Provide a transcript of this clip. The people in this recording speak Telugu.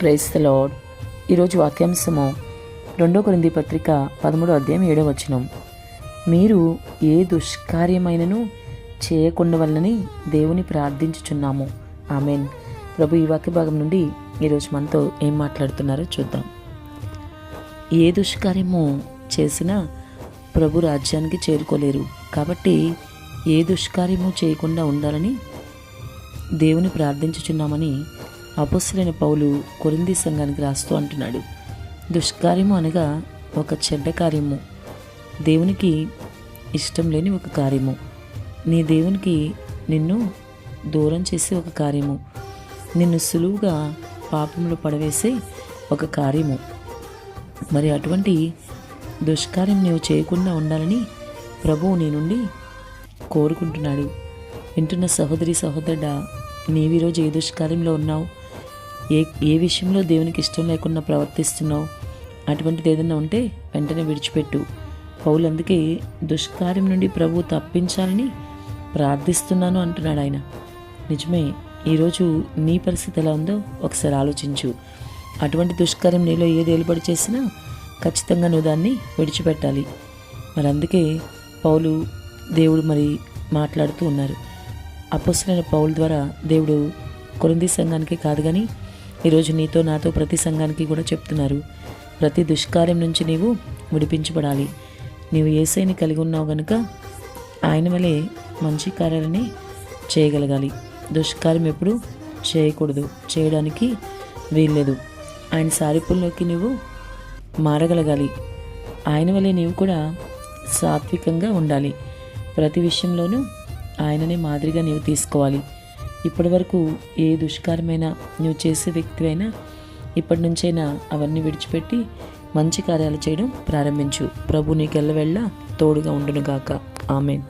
ప్రైస్ ఈరోజు వాక్యాంశము రెండో కొరింది పత్రిక పదమూడో అధ్యాయం ఏడో వచనం. మీరు ఏ దుష్కార్యమైనను చేయకుండా వల్లని దేవుని ప్రార్థించుచున్నాము. ఆమెన్. ప్రభు ఈ వాక్య భాగం నుండి ఈరోజు మనతో ఏం మాట్లాడుతున్నారో చూద్దాం. ఏ దుష్కార్యము చేసినా ప్రభు రాజ్యానికి చేరుకోలేరు. కాబట్టి ఏ దుష్కార్యము చేయకుండా ఉండాలని దేవుని ప్రార్థించుచున్నామని అపోస్తులైన పౌలు కొరింది సంఘానికి రాస్తూ అంటున్నాడు. దుష్కార్యము అనగా ఒక చెడ్డ కార్యము. దేవునికి ఇష్టం లేని ఒక కార్యము. నీ దేవునికి నిన్ను దూరం చేసే ఒక కార్యము. నిన్ను సులువుగా పాపంలో పడవేసే ఒక కార్యము. మరి అటువంటి దుష్కార్యం నీవు చేయకుండా ఉండాలని ప్రభువు నీ నుండి కోరుకుంటున్నాడు. వింటున్న సహోదరి సహోదరుడా నీవు ఈరోజు ఏ దుష్కార్యంలో ఉన్నావు? ఏ ఏ విషయంలో దేవునికి ఇష్టం లేకుండా ప్రవర్తిస్తున్నావు? అటువంటిది ఏదైనా ఉంటే వెంటనే విడిచిపెట్టు. పౌలు అందుకే దుష్కార్యం నుండి ప్రభువు తప్పించాలని ప్రార్థిస్తున్నాను అంటున్నాడు ఆయన. నిజమే ఈరోజు నీ పరిస్థితి ఎలా ఉందో ఒకసారి ఆలోచించు. అటువంటి దుష్కార్యం నీలో ఏది ఏలుబడి చేసినా ఖచ్చితంగా నువ్వు దాన్ని విడిచిపెట్టాలి. మరి అందుకే పౌలు దేవుడు మరి మాట్లాడుతూ ఉన్నారు. అపోసరైన పౌల ద్వారా దేవుడు కొరింది సంఘానికి కాదు కానీ ఈరోజు నీతో నాతో ప్రతి సంఘానికి కూడా చెప్తున్నారు. ప్రతి దుష్కార్యం నుంచి నీవు విడిపించబడాలి. నీవు ఏసైని కలిగి ఉన్నావు గనుక ఆయన వలె మంచి కార్యాలని చేయగలగాలి. దుష్కార్యం ఎప్పుడు చేయకూడదు. చేయడానికి వీల్లేదు. ఆయన సారిపుల్లోకి నువ్వు మారగలగాలి. ఆయన వలె నీవు కూడా సాత్వికంగా ఉండాలి. ప్రతి విషయంలోనూ ఆయననే మాదిరిగా నీవు తీసుకోవాలి. ఇప్పటి వరకు ఏ దుష్కారమైనా నువ్వు చేసే వ్యక్తి అయినా ఇప్పటి నుంచైనా అవన్నీ విడిచిపెట్టి మంచి కార్యాలు చేయడం ప్రారంభించు. ప్రభు నీకెళ్ళవెళ్ళ తోడుగా ఉండునుగాక. ఆమెన్.